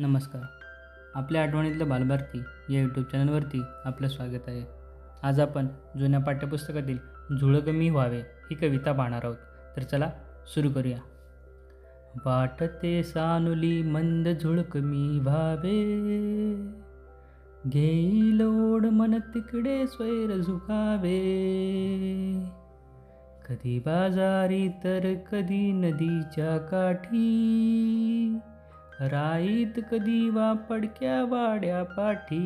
नमस्कार. आपल्या आठवणीतलं बालभारती या यूट्यूब चॅनलवरती आपलं स्वागत आहे. आज आपण जुन्या पाठ्यपुस्तकातील झुळकमी व्हावे ही कविता पाहणार आहोत. तर चला सुरू करूया. वाटते सानुली मंद झुळकमी व्हावे. घेईल ओढ मन तिकडे स्वैर झुकावे. कधी बाजारी तर कधी नदीच्या काठी. राईत कधी वा पडक्या वाड्या पाठी.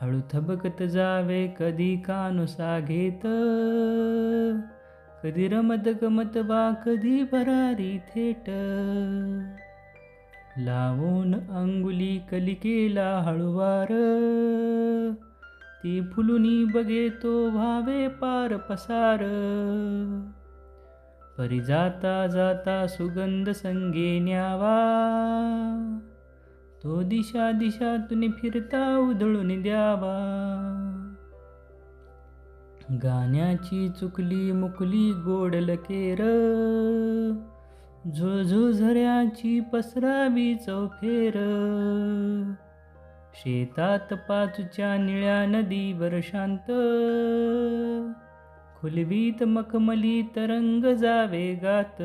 हळू थबकत जावे कधी कानुसा घेत कधी रमत गमत वा कधी भरारी थेट. लावून अंगुली कलिकेला हळुवार. ती फुलुनी बघे तो व्हावे पार पसार. परी जाता जाता सुगंध संगे न्यावा तो दिशा दिशा तुने फिरता उधळून द्यावा. गाण्याची चुकली मुकली गोड लकेर झुळझुझऱ्याची पसरावी चौफेर. शेतात पाचच्या निळ्या नदीवर शांत. खुलवीत मखमली तरंग जावे गात.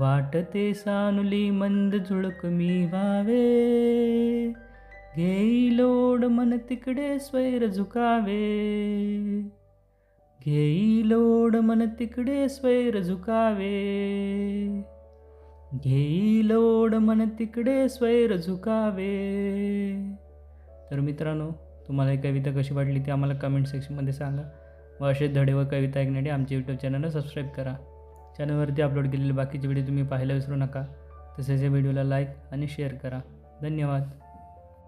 वाटते सानुली मंद झुळक मी व्हावे घेई लोड मन तिकडे स्वैर झुकावे. घेई लोड मन तिकडे स्वैर झुकावे. घेई लोड मन तिकडे स्वैर झुकावे. तर मित्रांनो तुम्हाला ही कविता कशी वाटली ती आम्हाला कमेंट सेक्शनमध्ये सांगा. व असे धडे व कविता ऐकण्यासाठी आमच्या यूट्यूब चॅनलला सबस्क्राईब करा. चॅनलवरती अपलोड केलेले बाकीचे व्हिडिओ तुम्ही पाहायला विसरू नका. तसेच या व्हिडिओला लाईक आणि शेअर करा. धन्यवाद.